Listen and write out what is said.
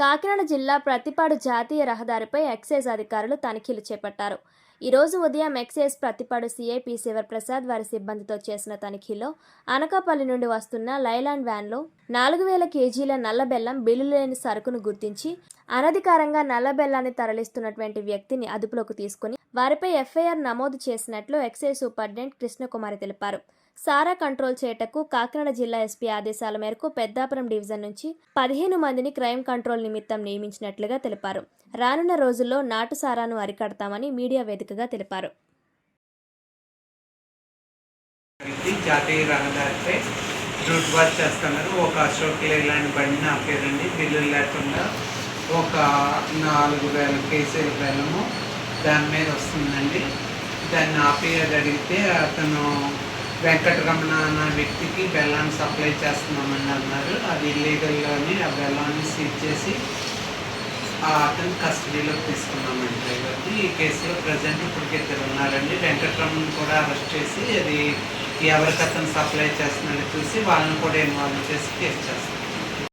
కాకినాడ జిల్లా ప్రతిపాడు జాతీయ రహదారిపై ఎక్సైజ్ అధికారులు తనిఖీలు చేపట్టారు. ఈ రోజు ఉదయం ఎక్సైజ్ ప్రతిపాడు సిఐపి శివప్రసాద్ వారి సిబ్బందితో చేసిన తనిఖీలో అనకాపల్లి నుండి వస్తున్న లైలాండ్ వ్యాన్లో నాలుగు వేల కేజీల నల్లబెల్లం బిల్లు లేని సరుకును గుర్తించి అనధికారంగా నల్లబెల్లాన్ని తరలిస్తున్నటువంటి వ్యక్తిని అదుపులోకి తీసుకుని వారిపై ఎఫ్ఐఆర్ నమోదు చేసినట్లు ఎక్సైజ్ సూపరింటెండెంట్ కృష్ణకుమారి తెలిపారు. సారా కంట్రోల్ చేయటకు కాకినాడ జిల్లా ఎస్పీ ఆదేశాల మేరకు పెద్దాపురం డివిజన్ నుంచి పదిహేను మందిని క్రైమ్ కంట్రోల్ నిమిత్తం నియమించినట్లుగా తెలిపారు. రానున్న రోజుల్లో నాటు సారాను అరికడతామని మీడియా వేదికగా తెలిపారు. జాతీయ రహదారిపై రూట్ వాచ్ చేస్తున్నారు. ఒక అశోక్ బండిని బిల్లులు లేకుండా ఒక నాలుగు వేల కేజీల బెల్లము దాని మీద వస్తుందండి. దాన్ని ఆపేయగలిగితే అది అడిగితే అతను వెంకటరమణ అన్న వ్యక్తికి బెల్లాన్ని సప్లై చేస్తున్నామని అన్నారు. అది ఇల్లీగల్గాని ఆ బెల్లాన్ని సీజ్ చేసి ఆ అతను కస్టడీలోకి తీసుకున్నామండి డ్రైవర్ని ఈ కేసులో ప్రజెంట్ ఇప్పటికి ఇద్దరు ఉన్నారండి. వెంకటరమణ్ కూడా అరెస్ట్ చేసి అది ఎవరికి అతను సప్లై చేస్తున్నాడో చూసి వాళ్ళని కూడా ఇన్వాల్వ్ చేసి కేసు చేస్తాం